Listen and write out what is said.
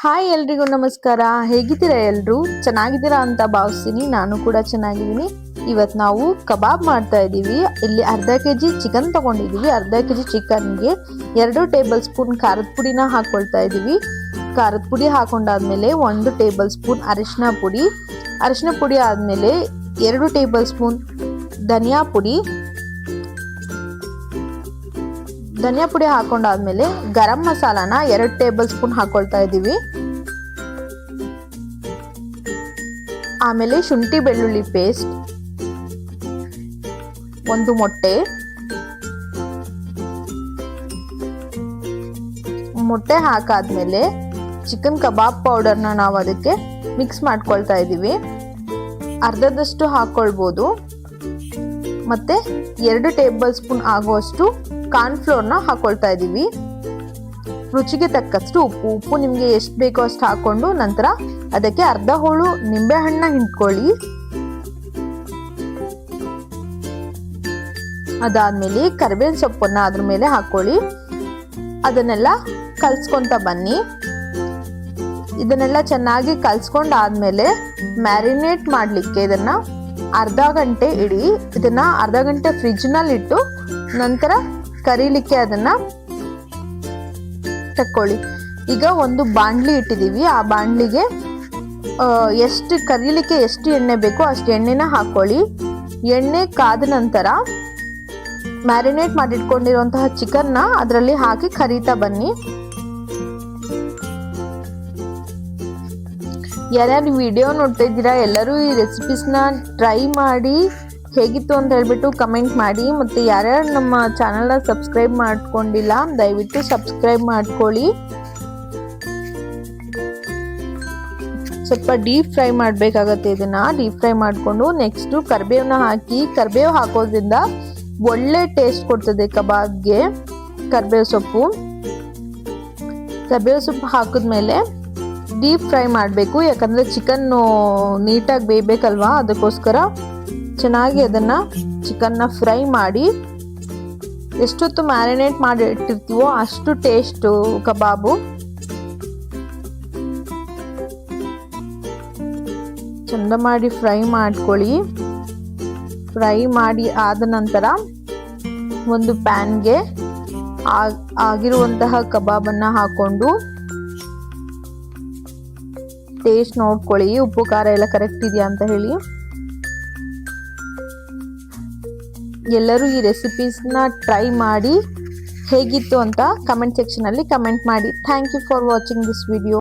Hi ಎಲ್ರಿಗೂ ನಮಸ್ಕಾರ. ಹೇಗಿದ್ದೀರಾ ಎಲ್ಲರೂ ಚೆನ್ನಾಗಿದ್ದೀರಾ ಅಂತ ಭಾವಿಸ್ತೀನಿ. ನಾನು ಕೂಡ ಚೆನ್ನಾಗಿದ್ದೀನಿ. ಇವತ್ತು ನಾವು ಕಬಾಬ್ ಮಾಡ್ತಾ ಇದ್ದೀವಿ. ಇಲ್ಲಿ ಅರ್ಧ ಕೆ ಜಿ ಚಿಕನ್ ತಗೊಂಡಿದ್ದೀವಿ. ಅರ್ಧ ಕೆ ಜಿ ಚಿಕನ್ಗೆ ಎರಡು ಟೇಬಲ್ ಸ್ಪೂನ್ ಖಾರದ ಪುಡಿನ ಹಾಕ್ಕೊಳ್ತಾ ಇದ್ದೀವಿ. ಖಾರದ ಪುಡಿ ಹಾಕೊಂಡಾದ್ಮೇಲೆ ಒಂದು ಟೇಬಲ್ ಸ್ಪೂನ್ ಅರಿಶಿನ ಪುಡಿ. ಅರಿಶಿನ ಪುಡಿ ಆದಮೇಲೆ ಎರಡು ಟೇಬಲ್ ಸ್ಪೂನ್ ಧನಿಯಾ ಪುಡಿ. ಧನಿಯಾ ಪುಡಿ ಹಾಕೊಂಡಾದ್ಮೇಲೆ ಗರಂ ಮಸಾಲಾನ ಎರಡು ಟೇಬಲ್ ಸ್ಪೂನ್ ಹಾಕೊಳ್ತಾ ಇದ್ದೀವಿ. ಆಮೇಲೆ ಶುಂಠಿ ಬೆಳ್ಳುಳ್ಳಿ ಪೇಸ್ಟ್ ಒಂದು ಮೊಟ್ಟೆ ಮೊಟ್ಟೆ ಹಾಕಾದ್ಮೇಲೆ ಚಿಕನ್ ಕಬಾಬ್ ಪೌಡರ್ನ ನಾವು ಅದಕ್ಕೆ ಮಿಕ್ಸ್ ಮಾಡ್ಕೊಳ್ತಾ ಇದ್ದೀವಿ. ಅರ್ಧದಷ್ಟು ಹಾಕ್ಕೊಳ್ಬೋದು ಮತ್ತೆ ಎರಡು ಟೇಬಲ್ ಸ್ಪೂನ್ ಆಗುವಷ್ಟು ಕಾರ್ನ್ಫ್ಲೋರ್ನ ಹಾಕ್ಕೊಳ್ತಾ ಇದ್ದೀವಿ. ರುಚಿಗೆ ತಕ್ಕಷ್ಟು ಉಪ್ಪು. ಉಪ್ಪು ನಿಮಗೆ ಎಷ್ಟು ಬೇಕೋ ಅಷ್ಟು ಹಾಕೊಂಡು ನಂತರ ಅದಕ್ಕೆ ಅರ್ಧ ಹೋಳು ನಿಂಬೆಹಣ್ಣ ಹಿಂಡ್ಕೊಳ್ಳಿ. ಅದಾದ್ಮೇಲೆ ಕರಿಬೇವಿನ ಸೊಪ್ಪನ್ನ ಅದ್ರ ಮೇಲೆ ಹಾಕೊಳ್ಳಿ. ಅದನ್ನೆಲ್ಲ ಕಲ್ಸ್ಕೊಂತ ಬನ್ನಿ. ಇದನ್ನೆಲ್ಲ ಚೆನ್ನಾಗಿ ಕಲ್ಸ್ಕೊಂಡಾದ್ಮೇಲೆ ಮ್ಯಾರಿನೇಟ್ ಮಾಡಲಿಕ್ಕೆ ಇದನ್ನ ಅರ್ಧ ಗಂಟೆ ಇಡಿ. ಇದನ್ನ ಅರ್ಧ ಗಂಟೆ ಫ್ರಿಜ್ನಲ್ಲಿ ಇಟ್ಟು ನಂತರ ಕರೀಲಿಕ್ಕೆ ಅದನ್ನ ತಕ್ಕೊಳ್ಳಿ. ಈಗ ಒಂದು ಬಾಂಡ್ಲಿ ಇಟ್ಟಿದ್ದೀವಿ. ಆ ಬಾಂಡ್ಲಿಗೆ ಎಷ್ಟು ಕರೀಲಿಕ್ಕೆ ಎಷ್ಟು ಎಣ್ಣೆ ಬೇಕೋ ಅಷ್ಟು ಎಣ್ಣೆನ ಹಾಕೊಳ್ಳಿ. ಎಣ್ಣೆ ಕಾದ ನಂತರ ಮ್ಯಾರಿನೇಟ್ ಮಾಡಿಟ್ಕೊಂಡಿರುವಂತಹ ಚಿಕನ್ನ ಅದರಲ್ಲಿ ಹಾಕಿ ಕರೀತಾ ಬನ್ನಿ. ಯಾರ್ಯಾರು ವಿಡಿಯೋ ನೋಡ್ತಾ ಇದ್ದೀರಾ, ಎಲ್ಲರೂ ಈ ರೆಸಿಪೀಸ್ನ ಟ್ರೈ ಮಾಡಿ. ಹೇಗಿತ್ತು ಅಂತ ಹೇಳ್ಬಿಟ್ಟು ಕಮೆಂಟ್ ಮಾಡಿ. ಮತ್ತು ಯಾರ್ಯಾರು ನಮ್ಮ ಚಾನಲ್ನ ಸಬ್ಸ್ಕ್ರೈಬ್ ಮಾಡ್ಕೊಂಡಿಲ್ಲ, ದಯವಿಟ್ಟು ಸಬ್ಸ್ಕ್ರೈಬ್ ಮಾಡ್ಕೊಳ್ಳಿ. ಸ್ವಲ್ಪ ಡೀಪ್ ಫ್ರೈ ಮಾಡಬೇಕಾಗತ್ತೆ ಇದನ್ನು. ಡೀಪ್ ಫ್ರೈ ಮಾಡಿಕೊಂಡು ನೆಕ್ಸ್ಟು ಕರಿಬೇವನ್ನ ಹಾಕಿ, ಕರಿಬೇವು ಹಾಕೋದ್ರಿಂದ ಒಳ್ಳೆ ಟೇಸ್ಟ್ ಕೊಡ್ತದೆ ಕಬಾಬ್ಗೆ ಕರಿಬೇವು ಸೊಪ್ಪು. ಕರಿಬೇವು ಸೊಪ್ಪು ಹಾಕಿದ್ಮೇಲೆ ಡೀಪ್ ಫ್ರೈ ಮಾಡಬೇಕು. ಯಾಕಂದರೆ ಚಿಕನ್ನು ನೀಟಾಗಿ ಬೇಯಬೇಕಲ್ವಾ ಅದಕ್ಕೋಸ್ಕರ. ಚೆನ್ನಾಗಿ ಅದನ್ನು ಚಿಕನ್ನ ಫ್ರೈ ಮಾಡಿ ಎಷ್ಟೊತ್ತು ಮ್ಯಾರಿನೇಟ್ ಮಾಡಿ ಇಟ್ಟಿರ್ತೀವೋ ಅಷ್ಟು ಟೇಸ್ಟು ಕಬಾಬು. ಚಂದ ಮಾಡಿ ಫ್ರೈ ಮಾಡ್ಕೊಳ್ಳಿ. ಫ್ರೈ ಮಾಡಿ ಆದ ನಂತರ ಒಂದು ಪ್ಯಾನ್ಗೆ ಆಗಿರುವಂತಹ ಕಬಾಬನ್ನು ಹಾಕೊಂಡು ಟೇಸ್ಟ್ ನೋಡ್ಕೊಳ್ಳಿ. ಉಪ್ಪು, ಖಾರ ಎಲ್ಲ ಕರೆಕ್ಟ್ ಇದೆಯಾ ಅಂತ ಹೇಳಿ. ಎಲ್ಲರೂ ಈ ರೆಸಿಪೀಸ್ನ ಟ್ರೈ ಮಾಡಿ ಹೇಗಿತ್ತು ಅಂತ ಕಮೆಂಟ್ ಸೆಕ್ಷನಲ್ಲಿ ಕಮೆಂಟ್ ಮಾಡಿ. Thank you for watching this video